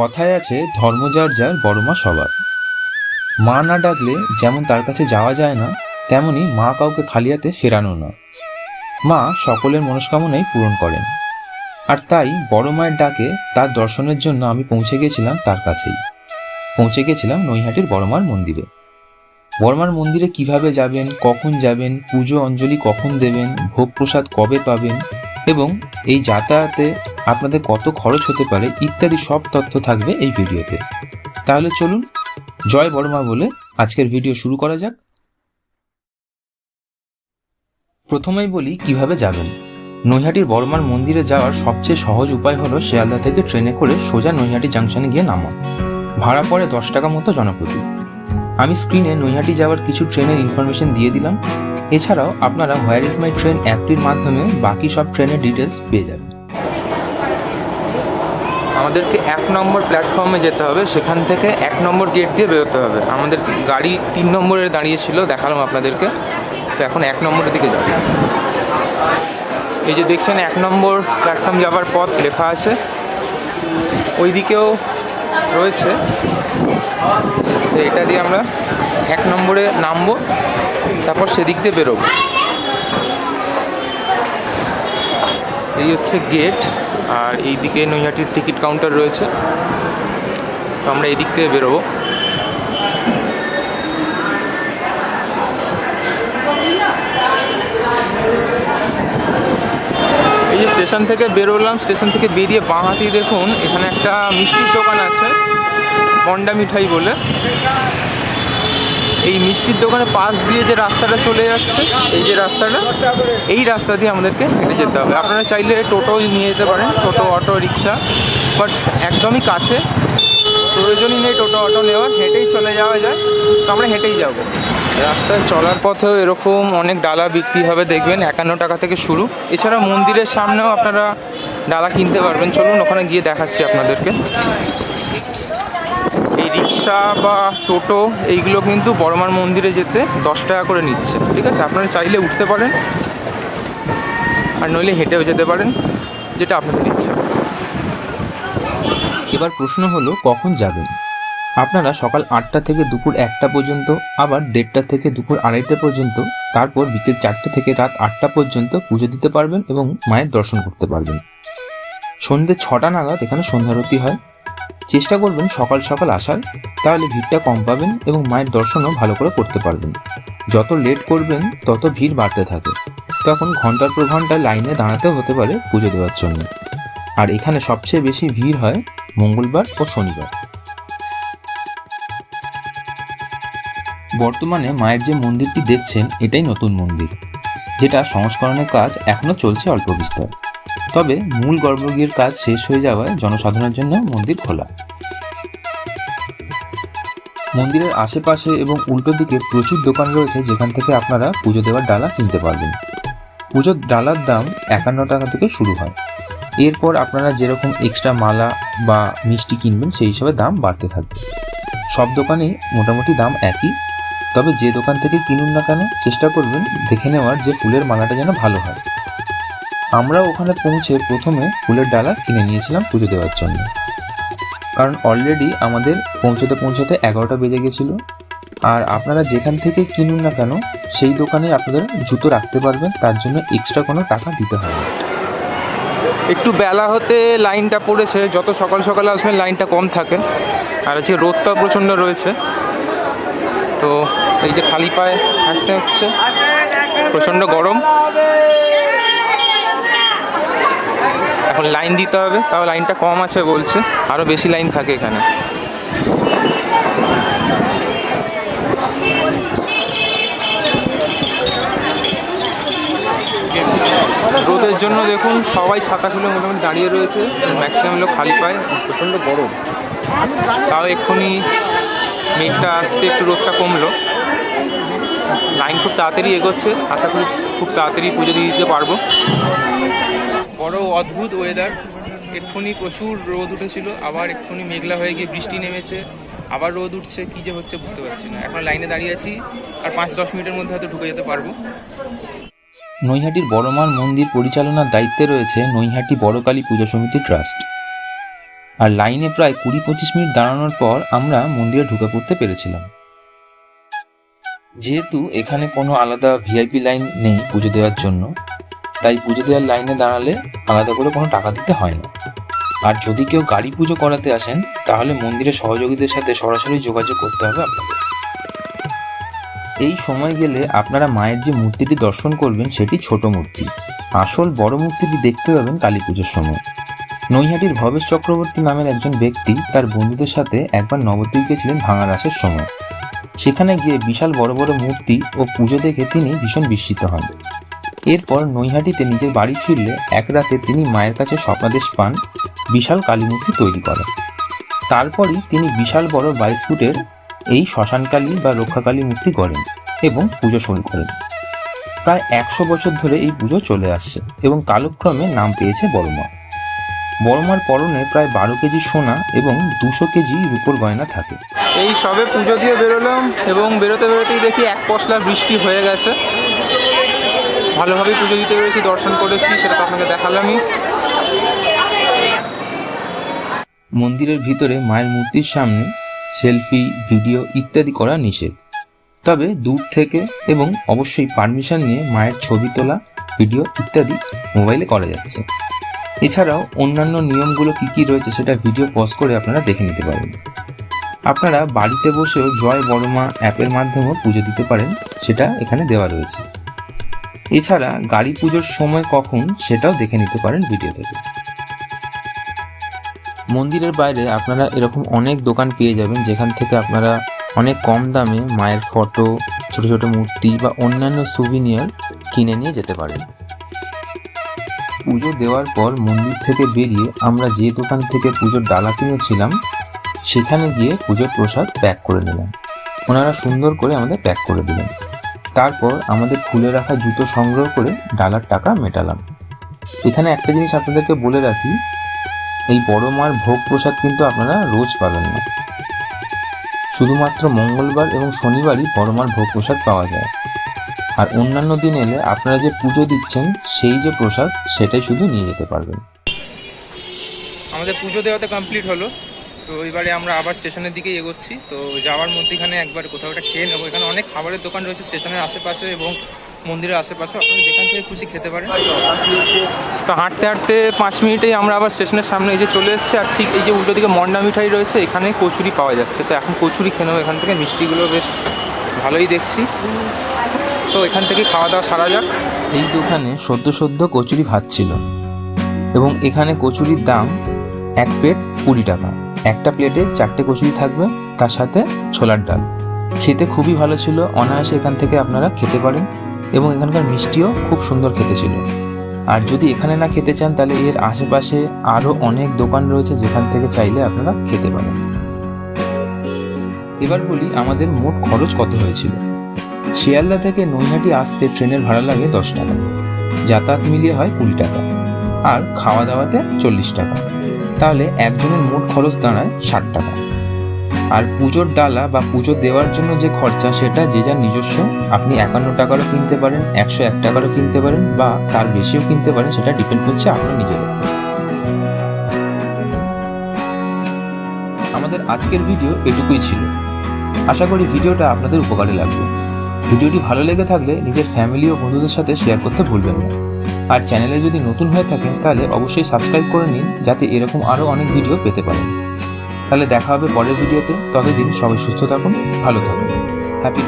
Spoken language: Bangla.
কথায় আছে, ধর্ম যার যার, বড় মা সবার। মা না ডাকলে যেমন তার কাছে যাওয়া যায় না, তেমনি মা কাউকে খালি হাতে ফেরানো না মা সকলের মনস্কামনাই পূরণ করেন। আর তাই বড় মায়ের ডাকে, তার দর্শনের জন্য আমি পৌঁছে গেছিলাম তার কাছেই। পৌঁছে গেছিলাম নৈহাটির বড়মার মন্দিরে। বড়মার মন্দিরে কীভাবে যাবেন, কখন যাবেন, পুজো অঞ্জলি কখন দেবেন, ভোগ প্রসাদ কবে পাবেন, এবং এই যাতায়াতে আপনাদের কত খরচ হতে পারে ইত্যাদি সব তথ্য থাকবে এই ভিডিওতে। তাহলে চলুন, জয় বড়মা বলে আজকের ভিডিও শুরু করা যাক। প্রথমেই বলি কীভাবে যাবেন। নৈহাটির বর্মার মন্দিরে যাওয়ার সবচেয়ে সহজ উপায় হলো শিয়ালদা থেকে ট্রেনে করে সোজা নৈহাটি জাংশনে গিয়ে নামা। ভাড়া পড়ে দশ টাকা মতো জনপ্রতি। আমি স্ক্রিনে নৈহাটি যাওয়ার কিছু ট্রেনের ইনফরমেশন দিয়ে দিলাম। এছাড়াও আপনারা হোয়ার ইজ মাই ট্রেন অ্যাপটির মাধ্যমে বাকি সব ট্রেনের ডিটেলস পেয়ে যাবেন। আমাদেরকে এক নম্বর প্ল্যাটফর্মে যেতে হবে, সেখান থেকে এক নম্বর গেট দিয়ে বেরোতে হবে। আমাদের গাড়ি তিন নম্বরে দাঁড়িয়েছিল, দেখালাম আপনাদেরকে। তো এখন এক নম্বরের দিকে যাবে। এই যে দেখছেন, এক নম্বর প্ল্যাটফর্ম যাওয়ার পথ লেখা আছে। ওই দিকেও রয়েছে। তো এটা দিয়ে আমরা এক নম্বরে নামবো, তারপর সেদিক দিয়ে বেরোবো। এই হচ্ছে গেট আর এই দিকে নৈহাটির টিকিট কাউন্টার রয়েছে। তো আমরা এদিক থেকে বেরোবো। এই যে স্টেশন থেকে বেরোলাম, স্টেশন থেকে বেরিয়ে বাঁ হাতেই দেখুন, এখানে একটা মিষ্টির দোকান আছে, বন্ডা মিঠাই বলে। এই মিষ্টির দোকানের পাশ দিয়ে যে রাস্তাটা চলে যাচ্ছে, এই যে রাস্তাটা, এই রাস্তা দিয়ে আমাদেরকে হেঁটে যেতে হবে। আপনারা চাইলে টোটো নিয়ে যেতে পারেন, টোটো, অটো, রিক্সা বাট একদমই কাছে। প্রয়োজনই নেই টোটো, অটো নেওয়ার, হেঁটেই চলে যাওয়া যায়, তো আমরা হেঁটেই যাব। রাস্তায় চলার পথেও এরকম অনেক ডালা বিক্রি হবে, দেখবেন, একান্ন টাকা থেকে শুরু। এছাড়া মন্দিরের সামনেও আপনারা ডালা কিনতে পারবেন। চলুন, ওখানে গিয়ে দেখাচ্ছি আপনাদেরকে। রিক্সা বা টোটো, এইগুলো কিন্তু বড়মার মন্দিরে যেতে দশ টাকা করে নিচ্ছে। ঠিক আছে? আপনারা চাইলে উঠতে পারেন আর নইলে হেঁটেও যেতে পারেন, যেটা আপনাদের ইচ্ছা। এবার প্রশ্ন হলো, কখন যাবেন? আপনারা সকাল আটটা থেকে দুপুর একটা পর্যন্ত, আবার দেড়টা থেকে দুপুর আড়াইটা পর্যন্ত, তারপর বিকেল চারটে থেকে রাত আটটা পর্যন্ত পুজো দিতে পারবেন এবং মায়ের দর্শন করতে পারবেন। সন্ধ্যে ছটা নাগাদ এখানে সন্ধ্যারতি হয়। চেষ্টা করবেন সকাল সকাল আসার, তাহলে ভিড়টা কম পাবেন এবং মায়ের দর্শনও ভালো করে করতে পারবেন। যত লেট করবেন, তত ভিড় বাড়তে থাকে। তখন ঘণ্টার পর ঘণ্টা লাইনে দাঁড়াতে হতে পারে পুজো দেওয়ার জন্য। আর এখানে সবচেয়ে বেশি ভিড় হয় মঙ্গলবার ও শনিবার। বর্তমানে মায়ের যে মন্দিরটি দেখছেন, এটাই নতুন মন্দির, যেটা সংস্করণের কাজ এখনও চলছে অল্প বিস্তর। তবে মূল গর্ভগৃহের কাজ শেষ হয়ে যাওয়ায় জনসাধারণের জন্য মন্দির খোলা। মন্দিরের আশেপাশে এবং উল্টো দিকে প্রচুর দোকান রয়েছে যেখান থেকে আপনারা পুজো দেওয়ার ডালা কিনতে পারবেন। পুজোর ডালার দাম একান্ন টাকা থেকে শুরু হয়। এরপর আপনারা যেরকম এক্সট্রা মালা বা মিষ্টি কিনবেন সেই হিসাবে দাম বাড়তে থাকবে। সব দোকানে মোটামুটি দাম একই। তবে যে দোকান থেকে কিনুন না কেন, চেষ্টা করবেন দেখে নেওয়ার যে ফুলের মালাটা যেন ভালো হয়। আমরা ওখানে পৌঁছে প্রথমে ফুলের ডালা কিনে নিয়েছিলাম পুজো দেওয়ার জন্য। কারণ অলরেডি আমাদের পৌঁছতে পৌঁছতে এগারোটা বেজে গেছিল। আর আপনারা যেখান থেকে কিনুন না কেন, সেই দোকানে আপনাদের জুতো রাখতে পারবেন, তার জন্য এক্সট্রা কোনো টাকা দিতে হবে। একটু বেলা হতে লাইনটা পড়েছে, যত সকাল সকাল আসবেন লাইনটা কম থাকে। আর হচ্ছে রোদটা প্রচণ্ড রয়েছে। তো এই যে খালি পায়ে হাঁটতে হচ্ছে, প্রচণ্ড গরম। এখন লাইন দিতে হবে, তাও লাইনটা কম আছে বলছে আরও বেশি লাইন থাকে এখানে। রোদের জন্য দেখুন, সবাই ছাতা খুলে মোটামুটি দাঁড়িয়ে রয়েছে ম্যাক্সিমাম লোক খালি পায়, প্রচণ্ড গরম। তাও এক্ষুনি মেঘটা আসতে একটু রোদটা কমলো। লাইন খুব তাড়াতাড়ি এগোচ্ছে, আশা করি খুব তাড়াতাড়ি পুজো দিয়ে দিতে পারব। বড় অদ্ভুত ওয়েদার এক্ষুনি প্রচুর রোদ উঠেছিল, আবার এক্ষুনি মেঘলা হয়ে গিয়ে বৃষ্টি নেমেছে, আবার রোদ উঠছে, কী যে হচ্ছে বুঝতে পারছি না। এখন লাইনে দাঁড়িয়ে আছি, আর পাঁচ দশ মিনিটের মধ্যে হয়তো ঢুকে যেতে পারব। নৈহাটির বড়মার মন্দির পরিচালনার দায়িত্বে রয়েছে নৈহাটি বড়কালী পুজো সমিতি ট্রাস্ট। আর লাইনে প্রায় কুড়ি পঁচিশ মিনিট দাঁড়ানোর পর আমরা মন্দিরে ঢুকে পড়তে পেরেছিলাম। যেহেতু এখানে কোনো আলাদা ভিআইপি লাইন নেই পুজো দেওয়ার জন্য তাই পুজো দেওয়ার লাইনে দাঁড়ালে আলাদা করে কোনো টাকা দিতে হয় না। আর যদি কেউ গাড়ি পুজো করাতে আসেন, তাহলে মন্দিরের সহযোগীদের সাথে সরাসরি যোগাযোগ করতে হবে আপনাদের। এই সময় গেলে আপনারা মায়ের যে মূর্তিটি দর্শন করবেন, সেটি ছোট মূর্তি। আসল বড় মূর্তিটি দেখতে পাবেন কালী পুজোর সময়। নৈহাটির ভবেশ চক্রবর্তী নামের একজন ব্যক্তি তার বন্ধুদের সাথে একবার নবদ্বীপ গেছিলেন ভাঙা রাসের সময়। সেখানে গিয়ে বিশাল বড় বড় মূর্তি ও পুজো দেখে তিনি ভীষণ বিস্মিত হন। এরপর নৈহাটিতে নিজের বাড়ি ফিরলে এক রাতে তিনি মায়ের কাছে স্বপ্নাদেশ পান, বিশাল কালীমূর্তি তৈরি করেন। তারপরই তিনি বিশাল বড় বাইশ ফুটের এই শ্মশানকালী বা রক্ষাকালী মূর্তি গড়েন এবং পুজো শুরু করেন। প্রায় একশো বছর ধরে এই পুজো চলে আসছে এবং কালক্রমে নাম পেয়েছে বড়মা। বড়মার পরনে প্রায় বারো কেজি সোনা এবং দুশো কেজি রূপোর গয়না থাকে। এই সবে পুজো দিয়ে বেরোলাম এবং বেরোতে বেরোতেই দেখি এক পশলা বৃষ্টি হয়ে গেছে। ভালোভাবেই পুজো দিতে পেরেছি, দর্শন করেছি, সেটা তো আপনাকে দেখালামই। মন্দিরের ভিতরে মায়ের মূর্তির সামনে সেলফি, ভিডিও ইত্যাদি করা নিষেধ। তবে দূর থেকে এবং অবশ্যই পারমিশন নিয়ে মায়ের ছবি তোলা, ভিডিও ইত্যাদি মোবাইলে করা যাচ্ছে। এছাড়াও অন্যান্য নিয়মগুলো কী কী রয়েছে সেটা ভিডিও পজ করে আপনারা দেখে নিতে পারেন আপনারা বাড়িতে বসেও জয় বড়মা অ্যাপের মাধ্যমেও পুজো দিতে পারেন, সেটা এখানে দেওয়া রয়েছে। এছাড়া গাড়ি পুজোর সময় কখন সেটাও দেখে নিতে পারেন ভিডিও থেকে মন্দিরের বাইরে আপনারা এরকম অনেক দোকান পেয়ে যাবেন যেখান থেকে আপনারা অনেক কম দামে মায়ের ফটো, ছোট ছোট মূর্তি বা অন্যান্য সুভিনিয়ার কিনে নিয়ে যেতে পারেন। পুজো দেওয়ার পর মন্দির থেকে বেরিয়ে আমরা যে দোকান থেকে পুজোর ডালা কিনেছিলাম, সেখানে গিয়ে পুজোর প্রসাদ প্যাক করে নিলাম। ওনারা সুন্দর করে আমাদের প্যাক করে দিলেন। তারপর আমাদের খুলে রাখা জুতো সংগ্রহ করে ডালার টাকা মেটালাম। এখানে একটা জিনিস আপনাদেরকে বলে রাখি, এই বড় মার ভোগ প্রসাদ কিন্তু আপনারা রোজ পাবেন না। শুধুমাত্র মঙ্গলবার এবং শনিবারই বড় মার ভোগ প্রসাদ পাওয়া যায়। আর অন্যান্য দিন এলে আপনারা যে পুজো দিচ্ছেন, সেই যে প্রসাদ, সেটাই শুধু নিয়ে যেতে পারবেন। আমাদের পুজো দেওয়াতে কমপ্লিট হলো। তো এবারে আমরা আবার স্টেশনের দিকে এগোচ্ছি। তো যাওয়ার মধ্যেখানে একবার কোথাও একটা খেয়ে নেব। এখানে অনেক খাবারের দোকান রয়েছে স্টেশনের আশেপাশে এবং মন্দিরের আশেপাশে। আপনারা যেখান থেকে খুশি খেতে পারেন। তো হাঁটতে হাঁটতে পাঁচ মিনিটেই আমরা আবার স্টেশনের সামনে এই যে চলে এসেছি। আর ঠিক এই যে উল্টো দিকে মন্ডা মিঠাই রয়েছে এখানে কচুরি পাওয়া যাচ্ছে। তো এখন কচুরি খেয়ে নেব এখান থেকে। মিষ্টিগুলো বেশ ভালোই দেখছি। তো এখান থেকে খাওয়া দাওয়া সারা যাক। এই দোকানে সদ্য সদ্য কচুরি ভাত ছিল। এবং এখানে কচুরির দাম এক প্লেট কুড়ি টাকা। একটা প্লেটে চারটে কচুরি থাকবে, তার সাথে ছোলার ডাল। খেতে খুবই ভালো ছিল, অনায়াসে এখান থেকে আপনারা খেতে পারেন এবং এখানকার মিষ্টিও খুব সুন্দর খেতে ছিল। আর যদি এখানে না খেতে চান, তাহলে এর আশেপাশে আরও অনেক দোকান রয়েছে যেখান থেকে চাইলে আপনারা খেতে পারেন। এবার বলি আমাদের মোট খরচ কত হয়েছিল। শিয়ালদা থেকে নৈহাটি আসতে ট্রেনের ভাড়া লাগে দশ টাকা। যাতায়াত মিলিয়ে হয় কুড়ি টাকা। আর খাওয়া দাওয়াতে চল্লিশ টাকা। তাহলে একজনের মোট খরচ দাঁড়ায় ষাট টাকা। আর পুজোর ডালা বা পুজো দেওয়ার জন্য যে খরচা, সেটা যে যার নিজস্ব, আপনি একান্ন টাকারও কিনতে পারেন, একশো এক টাকারও কিনতে পারেন বা তার বেশিও কিনতে পারেন, সেটা ডিপেন্ড করছে আপনার নিজের আমাদের আজকের ভিডিও এটুকুই ছিল। আশা করি ভিডিওটা আপনাদের উপকারে লাগবে। ভিডিওটি ভালো লেগে থাকলে নিজের ফ্যামিলি ও বন্ধুদের সাথে শেয়ার করতে ভুলবেন না। আর চ্যানেলে যদি নতুন হয়ে থাকেন, তাহলে অবশ্যই সাবস্ক্রাইব করে নিন, যাতে এরকম আরও অনেক ভিডিও পেতে পারেন। তাহলে দেখা হবে পরের ভিডিওতে। ততদিন সবাই সুস্থ থাকুন, ভালো থাকুন। হ্যাপি